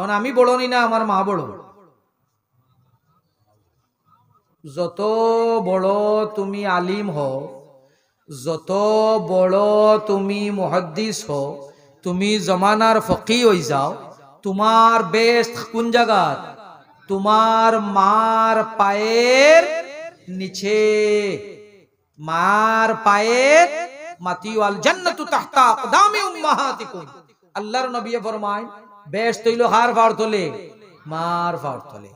তখন আমি বড় নি, আমার মা বড়। যত বড় তুমি আলিম হও, যত বড় তুমি মুহাদ্দিস হও, তুমি জমানার ফকি হয়ে যাও, তোমার বেস্ট কোন জায়গাত তোমার মার পায়ের নিচে। মার পায়ের মাতি ওয়াল জান্নাতু তাহতা আকদামি উম্মাহাতিকুম। আল্লাহর নবী ফরমায় বেশ তৈল হার ফার তোলে, মার ফার তোলে।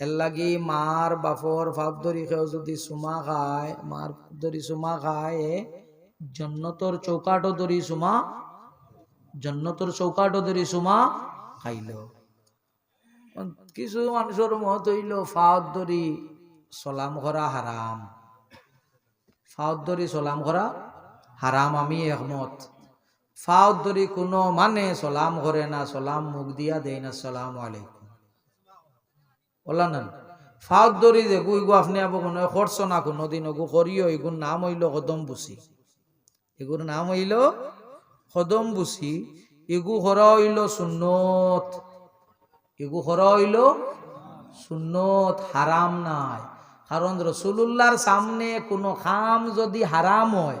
এর লাগি মার বাফর ফাপ ধরি কেউ যদি সুমা খায়, মার ধরি সুমা খায় জন্নতর চৌকাটো ধরি সুমা জন্নতর চৌকাটো ধরি সুমা খাইল। কিছু মানুষের মত হইল ফাওত ধরি সলাম করা হারাম। ফাওত ধরি সলাম করা হারাম, আমি একমত। ফাওত ধরি কোনো মানে সলাম করে না, সলাম মুখ দিয়া দেয় না, সালাম আলাইকুম। বললাম না ফাওত ধরি যে গু আপনি আবো কোনো খরচ না, কোনো দিন ওগু করিও, এগুর নাম হইল কদম বুসি। এগুর নাম হইল কদম বুসি। এগু হরা হইল সুন্নত। এগু হরা হইল সুন্নত, হারাম নাই। কারণ রসুল্লাহর সামনে কোনো খাম যদি হারাম হয়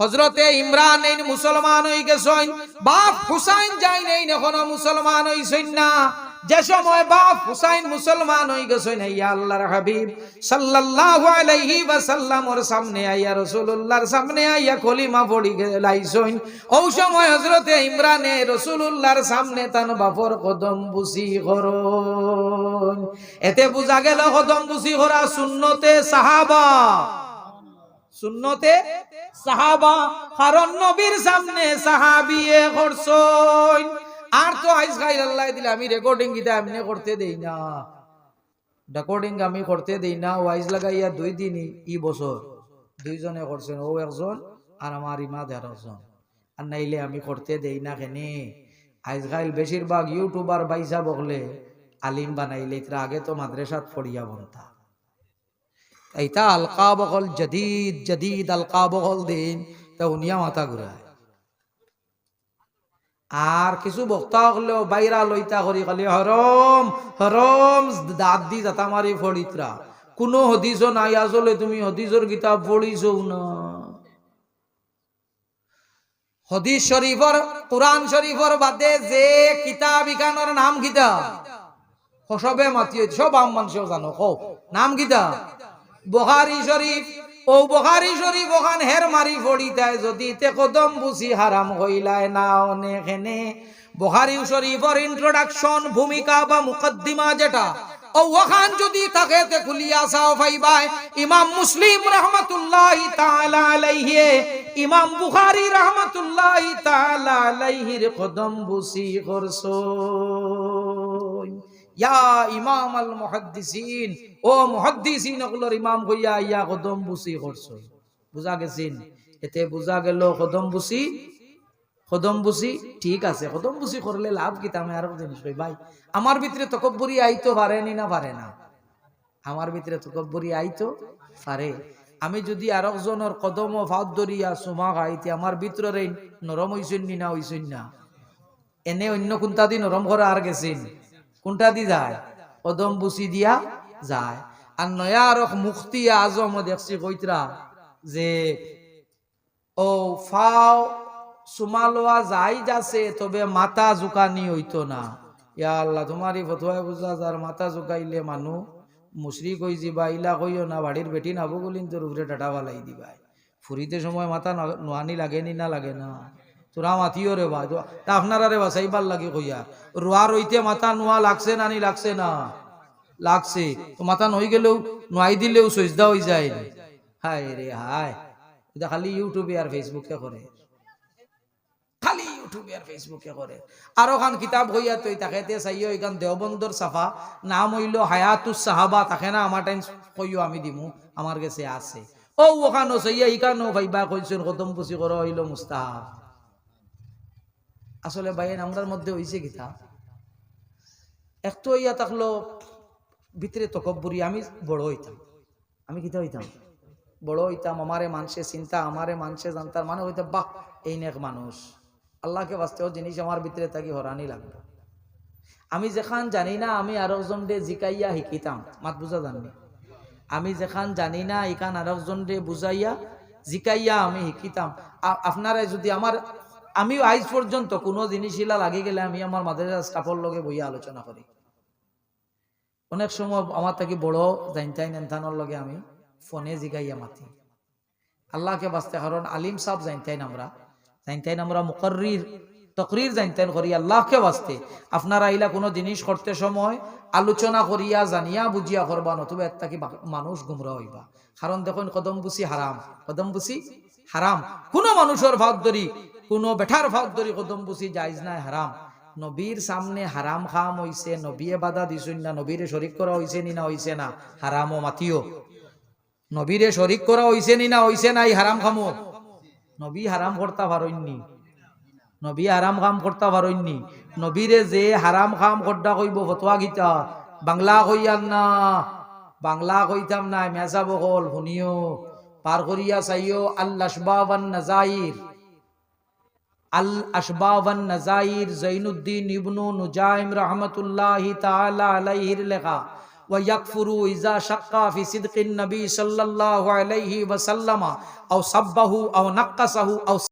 হজরতে ইমরান এই মুসলমান হই গেছেন, বাপ হুসাইন যাই নেই এখনও মুসলমান হইছেন না। যে সময় বাপ হুসাইন মুসলমান হই গেছেন ইয়া আল্লাহর হাবিব সাল্লাল্লাহু আলাইহি ওয়াসাল্লামর সামনে আইয়া, রাসূলুল্লাহর সামনে আইয়া কলিমা পড়ি লাইছেন। ওই সময় হযরতে ইমরানে রাসূলুল্লাহর সামনে তান বাপর কদম বুসি করন। এতে বুঝা গেল কদম বুসি করা সুন্নতে সাহাবা। সুন্নতে সাহাবা, কারণ নবীর সামনে সাহাবিয়ে করছই। আর তো আইস খাই আল্লাহ দিলে আমি রেকর্ডিং গিতা এমনি করতে দেই না। রেকর্ডিং আমি করতে দেই না ওয়াইজ লাগাইয়া দুই দিন ই বছর। দুইজনে করছেন, ও একজন আর আমার ইমা দেড় একজন। আর নাইলে আমি করতে দেই না কেনে। আইজ খাইল বেশিরভাগ ইউটিউবার বাইসা বকলে আলিম বানাইলে এর আগে তো মাদ্রাসাত পড়িয়া বনতা। এইটা আলকা বকল জদিদ জদিদ আলকা বকল দিন, তা উনিয়া মাথা ঘুরায়। আর কিছু বক্তা হলেও বাইরা লইতা করি, খালি হরম হরম, দাঁত দি যাতা মারি ফড়িতরা। কোনো হদিস নাই আসলে, তুমি হদিসর কিতাব পড়িছ না। হদিস শরীফর, কোরআন শরীফর বাদে যে কিতাব ইখানোর নাম কিতা সবে মাতি সব আম মানুষও জানো, কও, নাম কিতা বহারি শরীফ, ও বহারি শরীফ ওখান হের মারি ফড়িতায় যদি তে কদম বুঝি হারাম হইলায় না অনেকখানে বহারি শরীফর ইন্ট্রোডাকশন ভূমিকা বা মুকদ্দিমা যেটা ওখান যদি তে খুলিয়া রহমতুল্লাহি তাআলা কদম ইয়া ইমাম আল মুহাদ্দিসিন। ও মুহাদ্দিসিন ওগুলোর ইমাম হইয়া ইয়া কদম বুসি করছ। বুঝা গেছিন? এতে বুঝা গেল কদম বুসি কদম বুসি ঠিক আছে, কদম বুসি করলে লাভ কি আমি আরও জিনিস কই। ভাই, আমার ভিতরে তকব্বরি আইতো পারে নি না পারে না? আমার ভিতরে তকব্বরি আইতো পারে। আমি যদি আর একজনের কদম ও ফাঁদ ধরিয়া সুমা খাইতে, আমার ভিতরে নরম হইছেন নি হইছেন না? এনে অন্য কোনটা দি নরম করে আর গেছেন? কোনটা দি যায়? কদম বুসি দিয়া যায়। আর নয়া আর মুক্তি আজম দেখছি কইতরা যে ও ফাও সুমালোয়া যাই যাচ্ছে তবে মাথা জুকানি হইতো না। ইয়া আল্লাহ, তোমারই ফতুয়া বুঝা যার মাথা জুকাইলে মানুষ মুসরি কই যাবা ইলা কইও না, বাড়ির বেটি নাবো বলিন তোর উপরে টাটা বালাই দিবাই। ফুরিতে সময় মাথা নোয়ানি লাগেনি না লাগে না। তোরা মাতিও রে বা তা আপনারা রে বাসাইবার লাগে কইয়া। রোয়া রইতে মাথা নোয়া লাগছে না নি লাগছে না? লাগছে। তো মাথা নই গেলেও, নোয়াই দিলেও সজদা হয়ে যায় হায় রে হায়। এটা খালি ইউটিউবে আর ফেসবুকে করে। খালি ইউটিউবে আর ফেসবুকে করে। আরও খান কিতাব হইয়া তুই তাকে চাইও এখান দেওবন্দর সাফা নাম হইল হায়াতুস সাহাবা, তাকে না আমার টাইম কইও আমি দিমু। আমার কাছে আছে। ও ওখানো চাইয়া ইখানো ভাইবা কইছেন কদম পুষি করো হইল মুস্তাহাব। আসলে বাইন আমরার মধ্যে হইছে কিতা একটু ইয়া থাকল, ভিতরে তকব্বরি, আমি বড় হইতাম। আমি কিতা হইতাম? বড় হইতাম, আমারে মানুষে চিন্তা, আমারে মানুষে জানতার মানে হইতে বাহ, এই নেক মানুষ। আল্লাহকে বাঁচতেও জিনিস আমার ভিতরে থাকি হরানি লাগবে। আমি যেখান জানি না, আমি আরও জন দে জিকাইয়া শিকিতাম, মাত বুঝা জানি আমি যেখান জানি না, এখান আরও জন দে বুঝাইয়া, জিকাইয়া আমি শিকিতাম। আপনারা যদি আমার আমি আইজ পর্যন্ত কোনো জিনিস ইলা লাগি গেলে আমি আমার মাদ্রাসা স্টাফের লগে বইয়া আলোচনা করি। অনেক সময় আমার থাকি বড় জাইনতাই নেনথানোর লগে আমি ফোনে জিগাইয়া মাতি। আল্লাহকে বাঁচতে কারণ আলিম সাহ জানতেন আমরা। জানতেন আমরা মুকর্রির, তকরির জানতেন করি, আল্লাহকে বাঁচতে। আপনারা আইলা কোনো জিনিস করতে সময় আলোচনা করিয়া, জানিয়া, বুঝিয়া করবা, নতুবা থাকি বা- মানুষ গুমরা হইবা। কারণ দেখুন, কদম বুসি হারাম, কদম বুসি হারাম। কোনো মানুষের ভাব ধরি কোনো বেঠার ভাব ধরি কদম বুসি যাইজ নাই হারাম নবীর সামনে হারাম খাম হইছে নবীয়ে বাধা দিছুন না নবীরে শরিক করা হইছে নি না হইছে না হারাম ও মাতিও। নবীরে শরিক করা হইছে নি না হইছে না এই হারাম খামো। নবী হারাম করতা পারইননি নবী হারাম খাম করতা পারইননি নবীরে যে হারাম খাম করডা কইব ফতোয়া গীতা, বাংলা কইয়ান না, বাংলা কইতাম না মেসা বকল শুনিও। পার করিয়া চাইও আল্লাহ নাজাইর আল আসবাবান নাজাইর জৈনুদ্দিন ইবনু নুজাইম রহমতুল্লাহি তাআলা আলাইহির লেখা ويكفر إذا شق في صدق النبي صلى الله عليه وسلم أو صبه أو نقصه أو